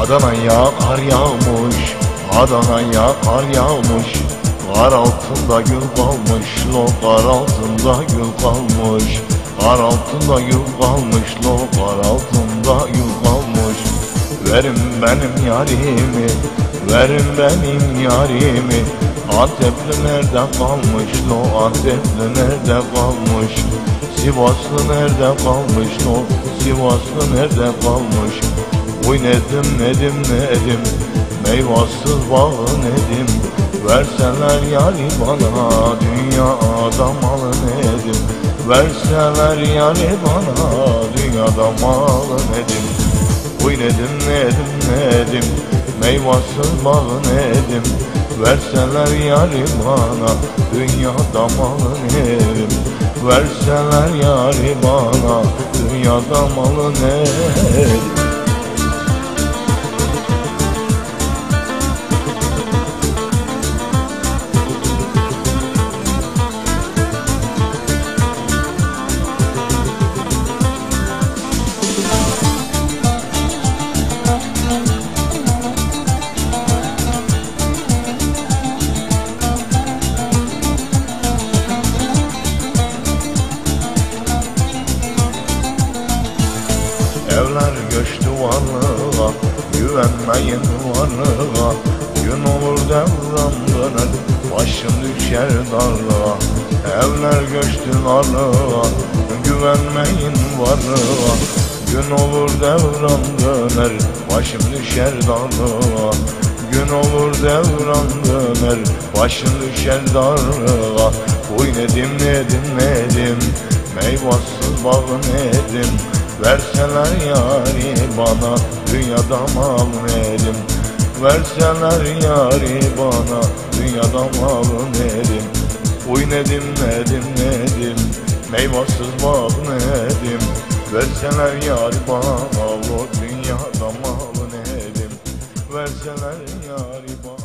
Adana'ya kar yağmış Adana'ya kar yağmış. Kar altında gül kalmış Lo kar altında gül kalmış. Kar altında gül kalmış Lo kar altında gül kalmış. Verin benim yarimi Verin benim yarimi. Antepli nerede kalmış Lo Antepli nerede kalmış? Sivaslı nerede kalmış Lo Sivaslı nerede kalmış Uy nedim nedim nedim Meyvasız bağı nedim Verseler yari bana Dünyada mal nedim Verseler yari bana Dünyada mal nedim Uy nedim nedim nedim Meyvasız bağı nedim Verseler yari bana Dünyada mal nedim Verseler yari bana Dünyada mal nedim Evler göçtü varlığa Güvenmeyin varlığa. Gün olur devran döner Başım düşer darlığa. Evler göçtü varlığa Güvenmeyin varlığa. Gün olur devran döner Başım düşer darlığa. Gün olur devran döner Başım düşer darlığa. Uy nedim nedim nedim Meyvasız bağı nedim Verseler yari bana Dünyada mal nedim Verseler yari bana Dünyada mal nedim Uy nedim nedim nedim Meyvasız bağ nedim. Verseler yari bana O dünyada mal nedim Verseler yari bana